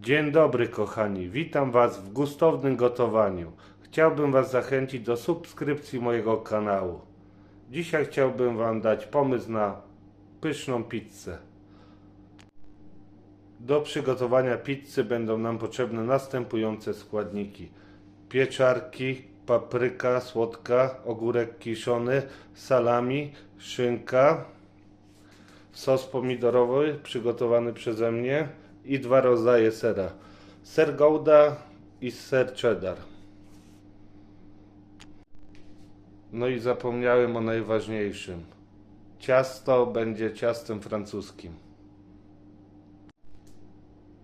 Dzień dobry kochani, witam Was w gustownym gotowaniu. Chciałbym Was zachęcić do subskrypcji mojego kanału. Dzisiaj chciałbym Wam dać pomysł na pyszną pizzę. Do przygotowania pizzy będą nam potrzebne następujące składniki. Pieczarki, papryka słodka, ogórek kiszony, salami, szynka, sos pomidorowy przygotowany przeze mnie i dwa rodzaje sera. Ser Gouda i ser cheddar. No i zapomniałem o najważniejszym. Ciasto będzie ciastem francuskim.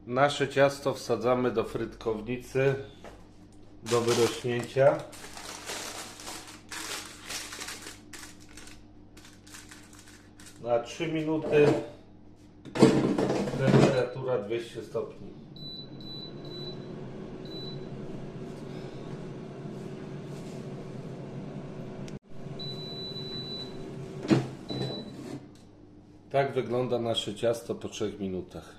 Nasze ciasto wsadzamy do frytkownicy do wyrośnięcia. Na 3 minuty temperatura 200 stopni. Tak wygląda nasze ciasto po 3 minutach.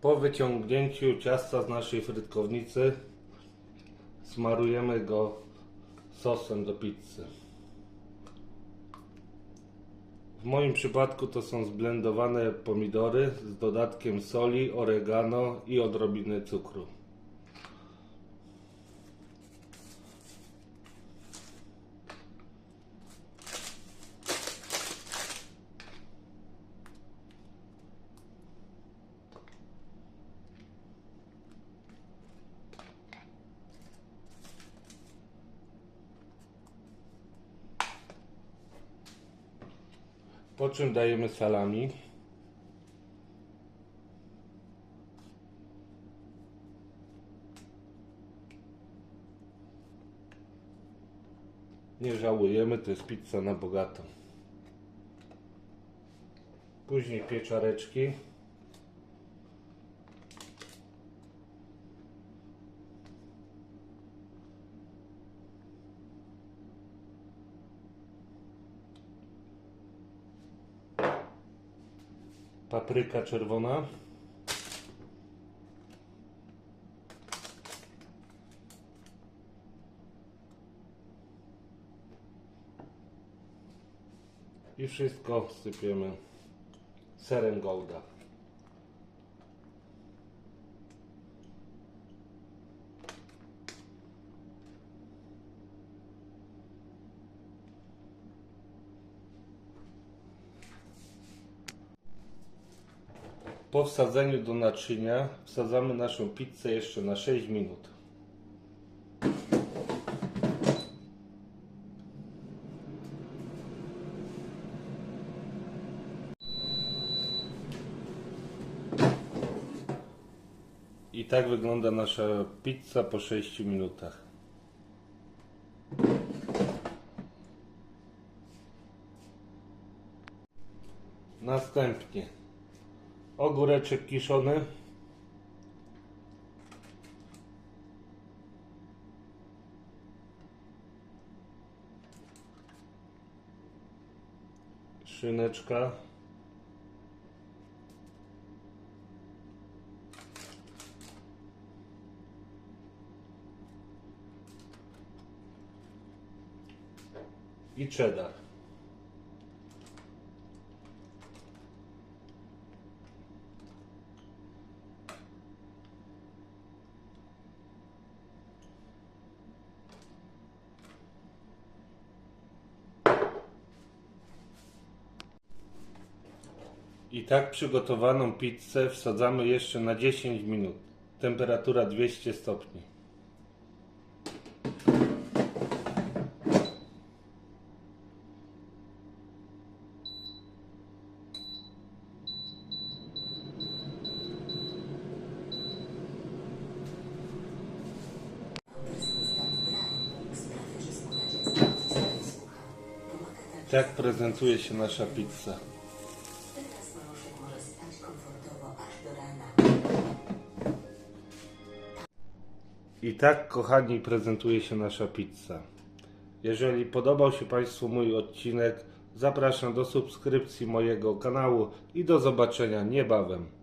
Po wyciągnięciu ciasta z naszej frytkownicy smarujemy go sosem do pizzy. W moim przypadku to są zblendowane pomidory z dodatkiem soli, oregano i odrobiny cukru. Po czym dajemy salami. Nie żałujemy, to jest pizza na bogato. Później pieczareczki. Papryka czerwona. I wszystko sypiemy serem Gouda. Po wsadzeniu do naczynia wsadzamy naszą pizzę jeszcze na 6 minut. I tak wygląda nasza pizza po 6 minutach. Następnie ogóreczek kiszony. Szyneczka. I cheddar. I tak przygotowaną pizzę wsadzamy jeszcze na 10 minut. Temperatura 200 stopni. Tak prezentuje się nasza pizza. Komfortowo aż do rana. I tak, kochani, prezentuje się nasza pizza. Jeżeli podobał się Państwu mój odcinek, Zapraszam do subskrypcji mojego kanału i do zobaczenia niebawem.